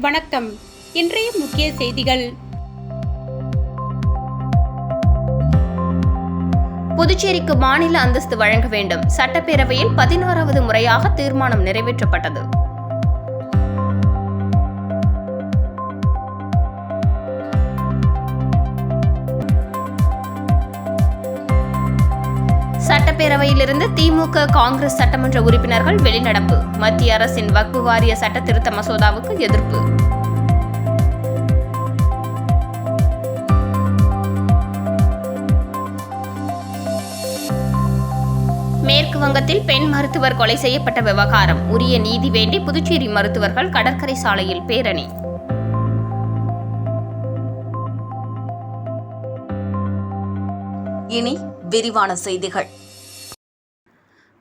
வணக்கம். இன்றைய முக்கிய செய்திகள். புதுச்சேரிக்கு மாநில அந்தஸ்து வழங்க வேண்டும். சட்டப்பேரவையில் பதினாறாவது முறையாக தீர்மானம் நிறைவேற்றப்பட்டது. சட்டப்பேரவையிலிருந்து திமுக காங்கிரஸ் சட்டமன்ற உறுப்பினர்கள் வெளிநடப்பு. மத்திய அரசின் வக்பு வாரிய சட்ட திருத்த மசோதாவுக்கு எதிர்ப்பு. மேற்கு வங்கத்தில் பெண் மருத்துவர் கொலை செய்யப்பட்ட விவகாரம். உரிய நீதி வேண்டி புதுச்சேரி மருத்துவர்கள் கடற்கரை சாலையில் பேரணி. இனி விரிவான செய்திகள்.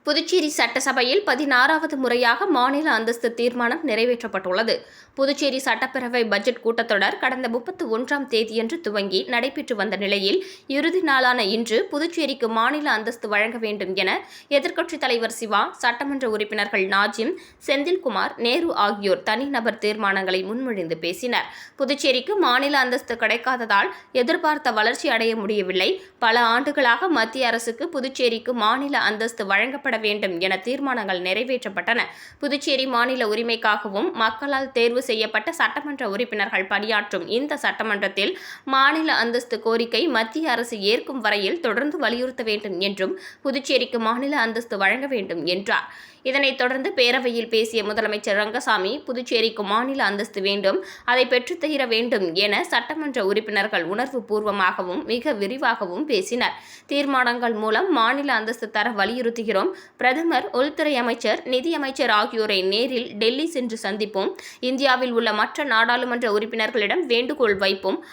புதுச்சேரி சட்டசபையில் பதினாறாவது முறையாக மாநில அந்தஸ்து தீர்மானம் நிறைவேற்றப்பட்டுள்ளது. புதுச்சேரி சட்டப்பேரவை பட்ஜெட் கூட்டத்தொடர் கடந்த முப்பத்தி ஒன்றாம் தேதியன்று துவங்கி நடைபெற்று வந்த நிலையில் இறுதி நாளான இன்று புதுச்சேரிக்கு மாநில அந்தஸ்து வழங்க வேண்டும் என எதிர்க்கட்சித் தலைவர் சிவா சட்டமன்ற உறுப்பினர்கள் நாஜிம் செந்தில்குமார் நேரு ஆகியோர் தனிநபர் தீர்மானங்களை முன்மொழிந்து பேசினர். புதுச்சேரிக்கு மாநில அந்தஸ்து கிடைக்காததால் எதிர்பார்த்த வளர்ச்சி அடைய முடியவில்லை. பல ஆண்டுகளாக மத்திய அரசுக்கு புதுச்சேரிக்கு மாநில அந்தஸ்து வழங்கப்பட வேண்டும் என தீர்மானங்கள் நிறைவேற்றப்பட்டன. புதுச்சேரி மாநில உரிமைக்காகவும் மக்களால் தேர்வு செய்யப்பட்ட சட்டமன்ற உறுப்பினர்கள் பணியாற்றும் இந்த சட்டமன்றத்தில் மாநில அந்தஸ்து கோரிக்கை மத்திய அரசு ஏற்கும் வரையில் தொடர்ந்து வலியுறுத்த வேண்டும் என்றும் புதுச்சேரிக்கு மாநில அந்தஸ்து வழங்க வேண்டும் என்றார். இதனைத் தொடர்ந்து பேரவையில் பேசிய முதலமைச்சர் ரங்கசாமி புதுச்சேரிக்கு மாநில அந்தஸ்து வேண்டும் அதை பெற்றுத்தீர வேண்டும் என சட்டமன்ற உறுப்பினர்கள் உணர்வு பூர்வமாகவும் மிக விரிவாகவும் பேசினர். தீர்மானங்கள் மூலம் மாநில அந்தஸ்து தர வலியுறுத்துகிறோம். பிரதமர் உள்துறை அமைச்சர் நிதியமைச்சர் ஆகியோரை நேரில் டெல்லி சென்று சந்திப்போம். இந்தியாவில் உள்ள மற்ற நாடாளுமன்ற உறுப்பினர்களிடம் வேண்டுகோள் வைப்போம்.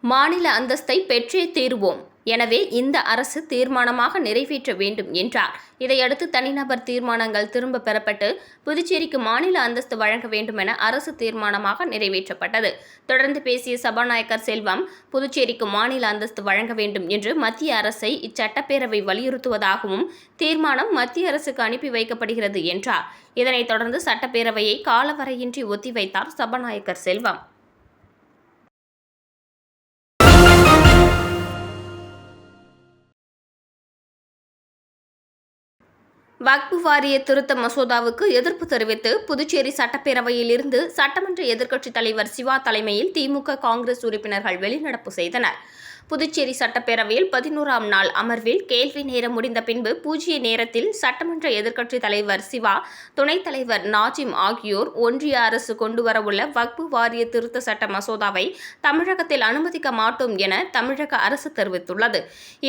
மாநில அந்தஸ்தை பெற்றே தீருவோம். எனவே இந்த அரசு தீர்மானமாக நிறைவேற்ற வேண்டும் என்றார். இதையடுத்து தனிநபர் தீர்மானங்கள் திரும்ப பெறப்பட்டு புதுச்சேரிக்கு மாநில அந்தஸ்து வழங்க வேண்டும் என அரசு தீர்மானமாக நிறைவேற்றப்பட்டது. தொடர்ந்து பேசிய சபாநாயகர் செல்வம் புதுச்சேரிக்கு மாநில அந்தஸ்து வழங்க வேண்டும் என்று மத்திய அரசை இச்சட்டப்பேரவை வலியுறுத்துவதாகவும் தீர்மானம் மத்திய அரசுக்கு அனுப்பி வைக்கப்படுகிறது என்றார். இதனைத் தொடர்ந்து சட்டப்பேரவையை காலவரையின்றி ஒத்திவைத்தார் சபாநாயகர் செல்வம். வக்பு வாரிய திருத்த மசோதாவுக்கு எதிர்ப்பு தெரிவித்து புதுச்சேரி சட்டப்பேரவையில் இருந்து சட்டமன்ற எதிர்க்கட்சித் தலைவர் சிவா தலைமையில் திமுக காங்கிரஸ் உறுப்பினர்கள் வெளிநடப்பு செய்தனர். புதுச்சேரி சட்டப்பேரவையில் பதினோராம் நாள் அமர்வில் கேள்வி நேரம் முடிந்த பின்பு பூஜ்ய நேரத்தில் சட்டமன்ற எதிர்க்கட்சித் தலைவர் சிவா துணைத் தலைவர் நாஜிம் ஆகியோர் ஒன்றிய அரசு கொண்டுவரவுள்ள வக்பு வாரிய திருத்த சட்ட மசோதாவை தமிழகத்தில் அனுமதிக்க மாட்டோம் என தமிழக அரசு தெரிவித்துள்ளது.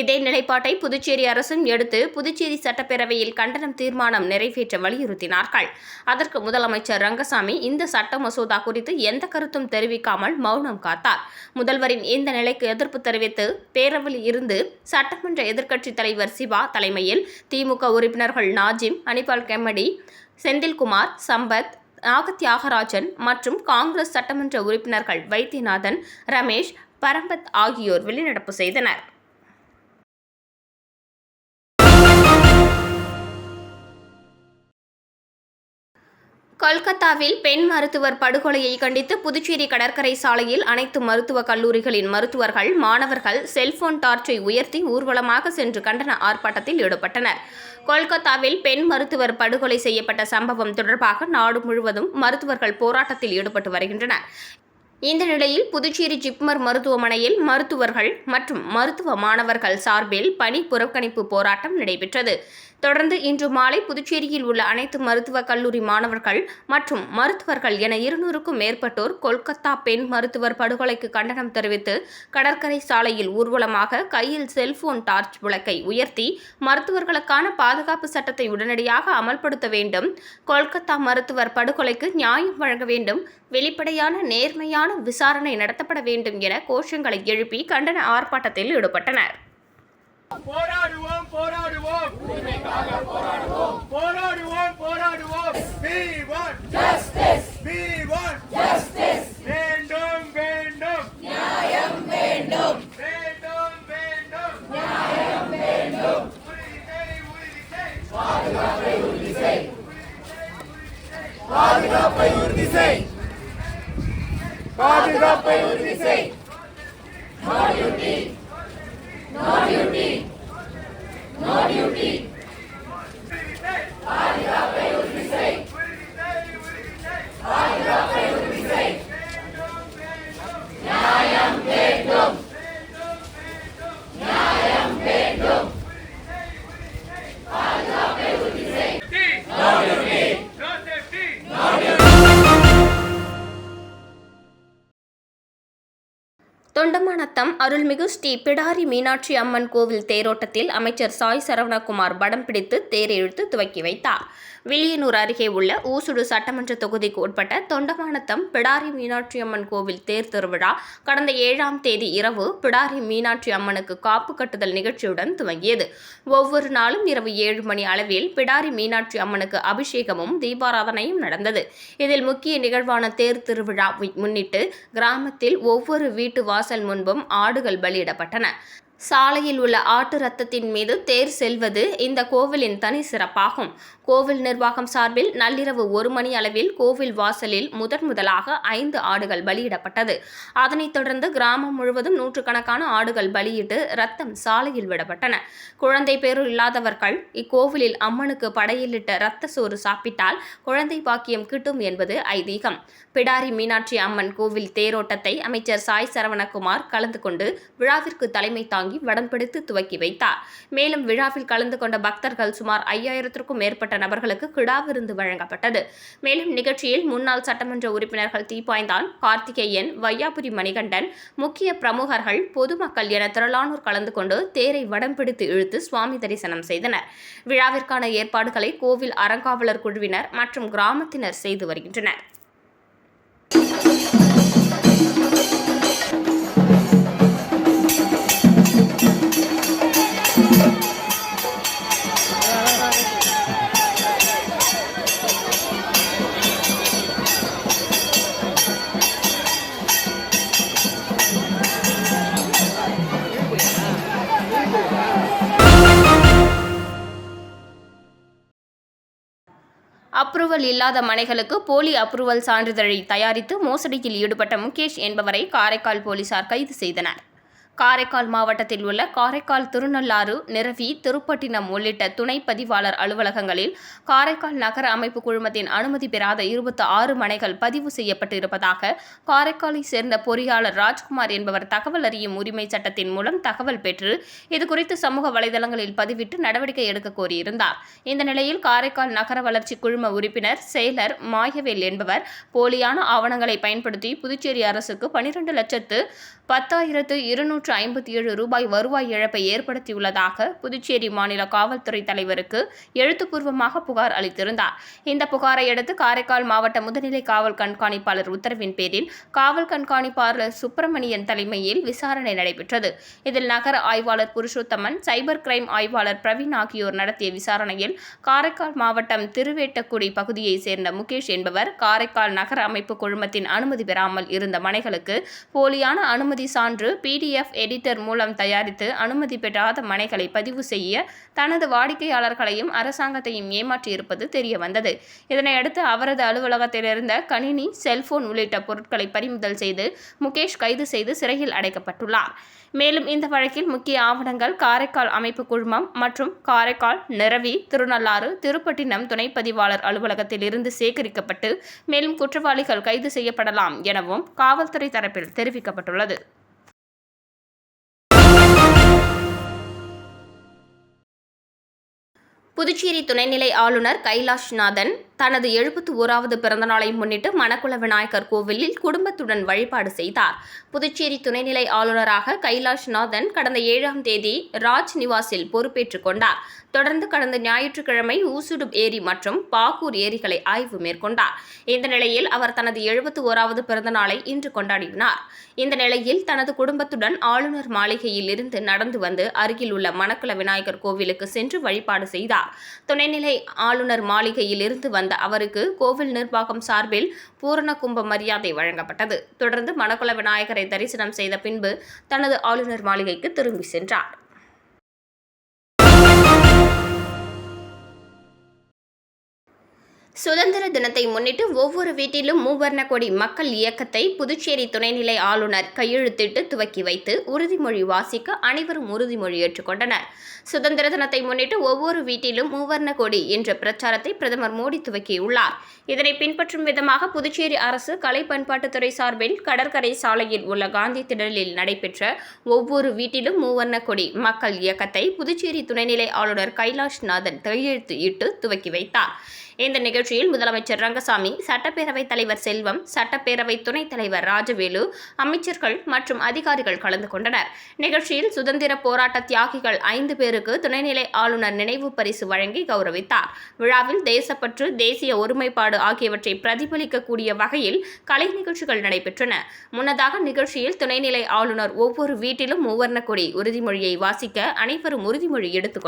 இதே நிலைப்பாட்டை புதுச்சேரி அரசும் எடுத்து புதுச்சேரி சட்டப்பேரவையில் கண்டனம் தீர்மானம் நிறைவேற்ற வலியுறுத்தினார்கள். அதற்கு முதலமைச்சர் ரங்கசாமி இந்த சட்ட மசோதா குறித்து எந்த கருத்தும் தெரிவிக்காமல் மௌனம் காத்தார். முதல்வரின் இந்த நிலைக்கு எதிர்ப்பு தெரிவித்து பேரவையில் இருந்து சட்டமன்ற எதிர்க்கட்சித் தலைவர் சிவா தலைமையில் திமுக உறுப்பினர்கள் நாஜிம் அனிபால் கெம்மடி செந்தில்குமார் சம்பத் நாகத்யாகராஜன் மற்றும் காங்கிரஸ் சட்டமன்ற உறுப்பினர்கள் வைத்தியநாதன் ரமேஷ் பரம்பத் ஆகியோர் வெளிநடப்பு செய்தனர். கொல்கத்தாவில் பெண் மருத்துவர் படுகொலையை கண்டித்து புதுச்சேரி கடற்கரை சாலையில் அனைத்து மருத்துவக் கல்லூரிகளின் மருத்துவர்கள் மாணவர்கள் செல்போன் டார்ச்சை உயர்த்தி ஊர்வலமாக சென்று கண்டன ஆர்ப்பாட்டத்தில் ஈடுபட்டனர். கொல்கத்தாவில் பெண் மருத்துவர் படுகொலை செய்யப்பட்ட சம்பவம் தொடர்பாக நாடு முழுவதும் மருத்துவர்கள் போராட்டத்தில் ஈடுபட்டு வருகின்றனர். இந்த நிலையில் புதுச்சேரி ஜிப்மர் மருத்துவமனையில் மருத்துவர்கள் மற்றும் மருத்துவ மாணவர்கள் சார்பில் பணி புறக்கணிப்பு போராட்டம் நடைபெற்றது. தொடர்ந்து இன்று மாலை புதுச்சேரியில் உள்ள அனைத்து மருத்துவக் கல்லூரி மாணவர்கள் மற்றும் மருத்துவர்கள் என இருநூறுக்கும் மேற்பட்டோர் கொல்கத்தா பெண் மருத்துவர் படுகொலைக்கு கண்டனம் தெரிவித்து கடற்கரை சாலையில் ஊர்வலமாக கையில் செல்போன் டார்ச் விளக்கை உயர்த்தி மருத்துவர்களுக்கான பாதுகாப்பு சட்டத்தை உடனடியாக அமல்படுத்த வேண்டும். கொல்கத்தா மருத்துவர் படுகொலைக்கு நியாயம் வழங்க வேண்டும். வெளிப்படையான நேர்மையான விசாரணை நடத்தப்பட வேண்டும் என கோஷங்களை எழுப்பி கண்டன ஆர்ப்பாட்டத்தில் ஈடுபட்டனர். போராடுவோம் போராடுவோம். போராடுவோம். போராடுவோம் we want justice. We want justice. வேண்டும் வேண்டும். நியாயம் வேண்டும். வேண்டும் வேண்டும். நியாயம் வேண்டும். உரிமை உரிமை. பாதுகாப்பை உறுதி செய் பாதுகாப்பை உறுதி செய் பாதுகாப்பை உறுதி தொண்டமானத்தம் அருள்மிகு ஸ்ரீ பிடாரி மீனாட்சி அம்மன் கோவில் தேரோட்டத்தில் அமைச்சர் சாய் சரவணகுமார் படம் பிடித்து தேர் இழுத்து துவக்கி வைத்தார். வில்லியனூர் அருகே உள்ள ஊசுடு சட்டமன்ற தொகுதிக்கு உட்பட்ட தொண்டமானத்தம் பிடாரி மீனாட்சி அம்மன் கோவில் தேர் திருவிழா கடந்த ஏழாம் தேதி இரவு பிடாரி மீனாட்சி அம்மனுக்கு காப்பு கட்டுதல் நிகழ்ச்சியுடன் துவங்கியது. ஒவ்வொரு நாளும் இரவு ஏழு மணி அளவில் பிடாரி மீனாட்சி அம்மனுக்கு அபிஷேகமும் தீபாராதனையும் நடந்தது. இதில் முக்கிய நிகழ்வான தேர் திருவிழா முன்னிட்டு கிராமத்தில் ஒவ்வொரு வீட்டு வாசல் முன்பும் ஆடுகள் பலியிடப்பட்டன. சாலையில் உள்ள ஆட்டு ரத்தத்தின் மீது தேர் செல்வது இந்த கோவிலின் தனி சிறப்பாகும். கோவில் நிர்வாகம் சார்பில் நள்ளிரவு ஒரு மணி அளவில் கோவில் வாசலில் முதன் முதலாக ஐந்து ஆடுகள் பலியிடப்பட்டது. அதனைத் தொடர்ந்து கிராமம் முழுவதும் நூற்றுக்கணக்கான ஆடுகள் பலியிட்டு ரத்தம் சாலையில் விடப்பட்டன. குழந்தை பேரு இல்லாதவர்கள் இக்கோவிலில் அம்மனுக்கு படையிலிட்ட இரத்த சோறு சாப்பிட்டால் குழந்தை பாக்கியம் கிட்டும் என்பது ஐதீகம். பிடாரி மீனாட்சி அம்மன் கோவில் தேரோட்டத்தை அமைச்சர் சாய் சரவணகுமார் கலந்து கொண்டு விழாவிற்கு தலைமை தாங்கி வடம் பிடித்து துவக்கி வைத்தார். மேலும் விழாவில் கலந்து கொண்ட பக்தர்கள் சுமார் ஐயாயிரத்திற்கும் மேற்பட்ட நபர்களுக்கு கிடா விருந்து வழங்கப்பட்டது. மேலும் நிகழ்ச்சியில் முன்னாள் சட்டமன்ற உறுப்பினர்கள் தீப்பாய்ந்தான் கார்த்திகேயன் வையாபுரி மணிகண்டன் முக்கிய பிரமுகர்கள் பொதுமக்கள் என திரளானோர் கலந்து கொண்டு தேரை வடம் பிடித்து இழுத்து சுவாமி தரிசனம் செய்தனர். விழாவிற்கான ஏற்பாடுகளை கோவில் அறங்காவலர் குழுவினர் மற்றும் கிராமத்தினர் செய்து வருகின்றனர். அப்ரூவல் இல்லாத மனைகளுக்கு போலி அப்ரூவல் சான்றிதழை தயாரித்து மோசடியில் ஈடுபட்ட முகேஷ் என்பவரை காரைக்கால் போலீசார் கைது செய்தனர். காரைக்கால் மாவட்டத்தில் உள்ள காரைக்கால் திருநள்ளாறு நிரவி திருப்பட்டினம் உள்ளிட்ட துணை பதிவாளர் அலுவலகங்களில் காரைக்கால் நகர அமைப்பு குழுமத்தின் அனுமதி பெறாத இருபத்தி ஆறு மனைகள் பதிவு செய்யப்பட்டு இருப்பதாக காரைக்காலை சேர்ந்த பொறியாளர் ராஜ்குமார் என்பவர் தகவல் அறியும் உரிமை சட்டத்தின் மூலம் தகவல் பெற்று இதுகுறித்து சமூக வலைதளங்களில் பதிவிட்டு நடவடிக்கை எடுக்க கோரியிருந்தார். இந்த நிலையில் காரைக்கால் நகர வளர்ச்சி குழும உறுப்பினர் செயலர் மாயவேல் என்பவர் போலியான ஆவணங்களை பயன்படுத்தி புதுச்சேரி அரசுக்கு பனிரெண்டு லட்சத்து பத்தாயிரத்து இருநூற்று ஐம்பத்தி ஏழு ரூபாய் வருவாய் இழப்பை ஏற்படுத்தியுள்ளதாக புதுச்சேரி மாநில காவல்துறை தலைவருக்கு எழுத்துப்பூர்வமாக புகார் அளித்திருந்தார். இந்த புகாரை அடுத்து காரைக்கால் மாவட்ட முதுநிலை காவல் கண்காணிப்பாளர் உத்தரவின் பேரில் காவல் கண்காணிப்பாளர் சுப்பிரமணியன் தலைமையில் விசாரணை நடைபெற்றது. இதில் நகர ஆய்வாளர் புருஷோத்தமன் சைபர் கிரைம் ஆய்வாளர் பிரவீன் ஆகியோர் நடத்திய விசாரணையில் காரைக்கால் மாவட்டம் திருவேட்டக்குடி பகுதியைச் சேர்ந்த முகேஷ் என்பவர் காரைக்கால் நகர அமைப்பு குழுமத்தின் அனுமதி பெறாமல் இருந்த மனைகளுக்கு போலியான அனுமதி சான்று பிடிஎஃப் எடிட்டர் மூலம் தயாரித்து அனுமதி பெறாத மனைகளை பதிவு செய்ய தனது வாடிக்கையாளர்களையும் அரசாங்கத்தையும் ஏமாற்றியிருப்பது தெரிய வந்தது இதனையடுத்து அவரது அலுவலகத்தில் இருந்த கணினி செல்போன் உள்ளிட்ட பொருட்களை பறிமுதல் செய்து முகேஷ் கைது செய்து சிறையில் அடைக்கப்பட்டுள்ளார். மேலும் இந்த வழக்கில் முக்கிய ஆவணங்கள் காரைக்கால் அமைப்பு குழுமம் மற்றும் காரைக்கால் நிரவி திருநள்ளாறு திருப்பட்டினம் துணை பதிவாளர் அலுவலகத்தில் இருந்து சேகரிக்கப்பட்டு மேலும் குற்றவாளிகள் கைது செய்யப்படலாம் எனவும் காவல்துறை தரப்பில் தெரிவிக்கப்பட்டுள்ளது. புதுச்சேரி துணைநிலை ஆளுநர் கைலாஷ்நாதன் தனது எழுபத்தி ஓராவது பிறந்தநாளை முன்னிட்டு மணக்குள விநாயகர் கோவிலில் குடும்பத்துடன் வழிபாடு செய்தார். புதுச்சேரி துணைநிலை ஆளுநராக கைலாஷ்நாதன் கடந்த ஏழாம் தேதி ராஜ் நிவாஸில் பொறுப்பேற்றுக் கொண்டார். தொடர்ந்து கடந்த ஞாயிற்றுக்கிழமை ஊசுடு ஏரி மற்றும் பாகூர் ஏரிகளை ஆய்வு மேற்கொண்டார். இந்த நிலையில் அவர் தனது எழுபத்தி ஓராவது பிறந்தநாளை இன்று கொண்டாடினார். இந்த நிலையில் தனது குடும்பத்துடன் ஆளுநர் மாளிகையில் இருந்து நடந்து வந்து அருகில் உள்ள மணக்குள விநாயகர் கோவிலுக்கு சென்று வழிபாடு செய்தார். துணைநிலை ஆளுநர் மாளிகையில் இருந்து வந்த அவருக்கு கோவில் நிர்வாகம் சார்பில் பூரண கும்ப மரியாதை வழங்கப்பட்டது. தொடர்ந்து மணக்குள விநாயகரை தரிசனம் செய்த பின்பு தனது ஆளுநர் மாளிகைக்கு திரும்பி சென்றார். சுதந்திர தினத்தை முன்னிட்டு ஒவ்வொரு வீட்டிலும் மூவர்ண கொடி மக்கள் இயக்கத்தை புதுச்சேரி துணைநிலை ஆளுநர் கையெழுத்திட்டு துவக்கி வைத்து உறுதிமொழி வாசிக்க அனைவரும் உறுதிமொழி ஏற்றுக்கொண்டனர். சுதந்திர தினத்தை முன்னிட்டு ஒவ்வொரு வீட்டிலும் மூவர்ண கொடி என்ற பிரச்சாரத்தை பிரதமர் மோடி துவக்கியுள்ளார். இதனை பின்பற்றும் விதமாக புதுச்சேரி அரசு கலை பண்பாட்டுத்துறை சார்பில் கடற்கரை சாலையில் உள்ள காந்தி திடலில் நடைபெற்ற ஒவ்வொரு வீட்டிலும் மூவர்ண கொடி மக்கள் இயக்கத்தை புதுச்சேரி துணைநிலை ஆளுநர் கைலாஷ்நாதன் கையெழுத்து இட்டு துவக்கி வைத்தார். இந்த நிகழ்ச்சியில் முதலமைச்சர் ரங்கசாமி சட்டப்பேரவைத் தலைவர் செல்வம் சட்டப்பேரவை துணைத் தலைவர் ராஜவேலு அமைச்சர்கள் மற்றும் அதிகாரிகள் கலந்து கொண்டனர். நிகழ்ச்சியில் சுதந்திர போராட்ட தியாகிகள் ஐந்து பேருக்கு துணைநிலை ஆளுநர் நினைவு பரிசு வழங்கி கௌரவித்தார். விழாவில் தேசப்பற்று தேசிய ஒருமைப்பாடு ஆகியவற்றை பிரதிபலிக்கக்கூடிய வகையில் கலை நிகழ்ச்சிகள் நடைபெற்றன. முன்னதாக நிகழ்ச்சியில் துணைநிலை ஆளுநர் ஒவ்வொரு வீட்டிலும் மூவர்ண கொடி உறுதிமொழியை வாசிக்க அனைவரும் உறுதிமொழி எடுத்துக்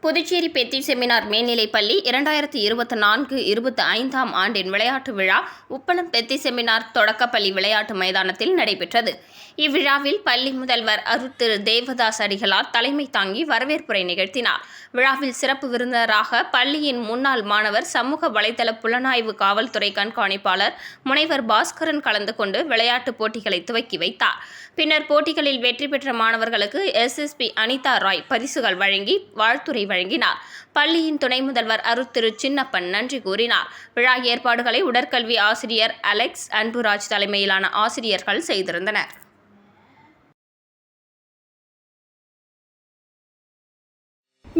புதுச்சேரி பெத்தி செமினார் மேல்நிலைப் பள்ளி இரண்டாயிரத்தி இருபத்தி நான்கு இருபத்தி ஐந்தாம் ஆண்டின் விளையாட்டு விழா உப்பளம் பெத்தி செமினார் தொடக்கப்பள்ளி விளையாட்டு மைதானத்தில் நடைபெற்றது. இவ்விழாவில் பள்ளி முதல்வர் அருள் திரு. தேவதாஸ் அடிகளார் தலைமை தாங்கி வரவேற்புரை நிகழ்த்தினார். விழாவில் சிறப்பு விருந்தினராக பள்ளியின் முன்னாள் மாணவர் சமூக வலைதள புலனாய்வு காவல்துறை கண்காணிப்பாளர் முனைவர் பாஸ்கரன் கலந்து கொண்டு விளையாட்டுப் போட்டிகளை துவக்கி வைத்தார். பின்னர் போட்டிகளில் வெற்றி பெற்ற மாணவர்களுக்கு எஸ்எஸ்பி அனிதா ராய் பரிசுகள் வழங்கி வாழ்த்துரை வழங்கினார். பள்ளியின் துணை முதல்வர் அருள் திரு சின்னப்பன் நன்றி கூறினார். விழா ஏற்பாடுகளை உடற்கல்வி ஆசிரியர் அலெக்ஸ் அன்புராஜ் தலைமையிலான ஆசிரியர்கள் செய்திருந்தனர்.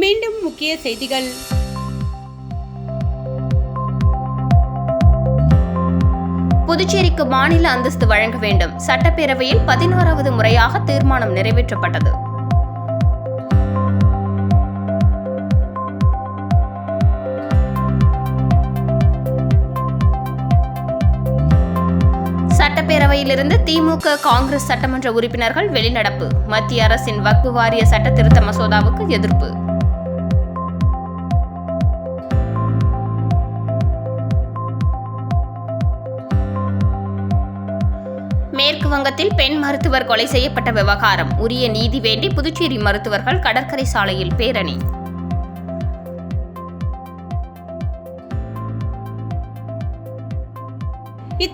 மீண்டும் முக்கிய செய்திகள். புதுச்சேரிக்கு மாநில அந்தஸ்து வழங்க வேண்டும். சட்டப்பேரவையில் பதினோராவது முறையாக தீர்மானம் நிறைவேற்றப்பட்டது. சட்டப்பேரவையிலிருந்து திமுக காங்கிரஸ் சட்டமன்ற உறுப்பினர்கள் வெளிநடப்பு. மத்திய அரசின் வக்பு வாரிய சட்ட திருத்த மசோதாவுக்கு எதிர்ப்பு. மேற்கு வங்கத்தில் பெண் மருத்துவர் கொலை செய்யப்பட்ட விவகாரம். உரிய நீதி வேண்டி புதுச்சேரி மருத்துவர்கள் கடற்கரை சாலையில் பேரணி.